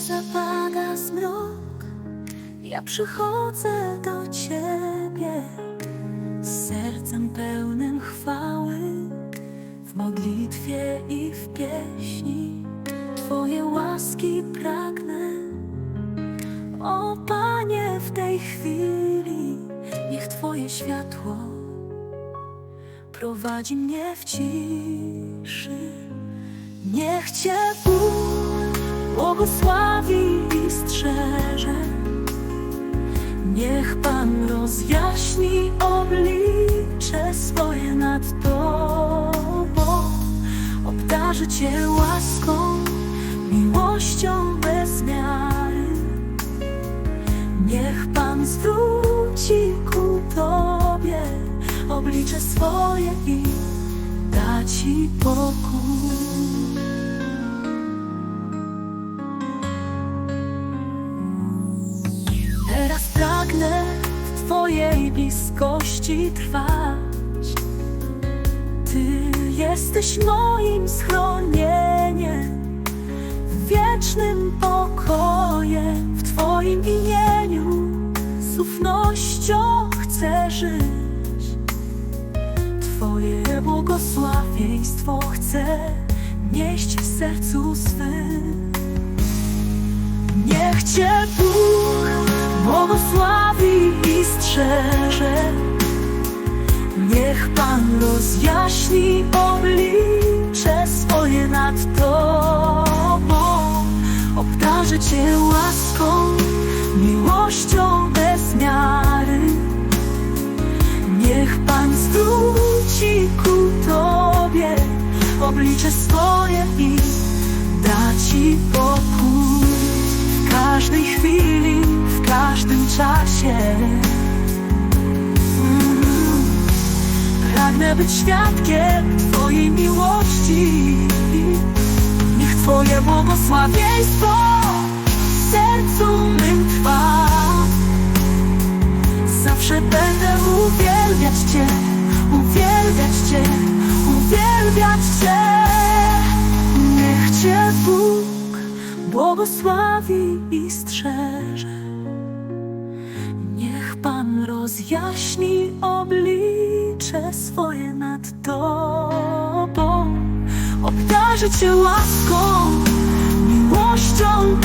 zapada zmrok, ja przychodzę do Ciebie z sercem pełnym chwały, w modlitwie i w pieśni. Twoje łaski pragnę, o Panie, w tej chwili, niech Twoje światło prowadzi mnie w ciszy. Niech Cię błogosławi i strzeże. Niech Pan rozjaśni oblicze swoje nad Tobą, obdarzy Cię łaską, miłością bez miary. Niech Pan zwróci ku Tobie oblicze swoje i da Ci pokój. Twojej bliskości trwać. Ty jesteś moim schronieniem, wiecznym pokojem w Twoim imieniu. Z ufnością chcę żyć. Twoje błogosławieństwo chcę nieść w sercu swym. Niech Cię Bóg błogosławi strzeże. Niech Pan rozjaśni oblicze swoje nad Tobą. Obdarzy Cię łaską, miłością bez miary. Niech Pan zwróci ku Tobie oblicze swoje i da Ci pokój w każdej chwili, w każdym czasie. Pragnę być świadkiem Twojej miłości. Niech Twoje błogosławieństwo w sercu mym trwa. Zawsze będę uwielbiać Cię, uwielbiać Cię, uwielbiać Cię. Niech Cię Bóg błogosławi i strzeże. Niech Pan rozjaśni oblicze swoje nad Tobą. Obdarzy Cię łaską, miłością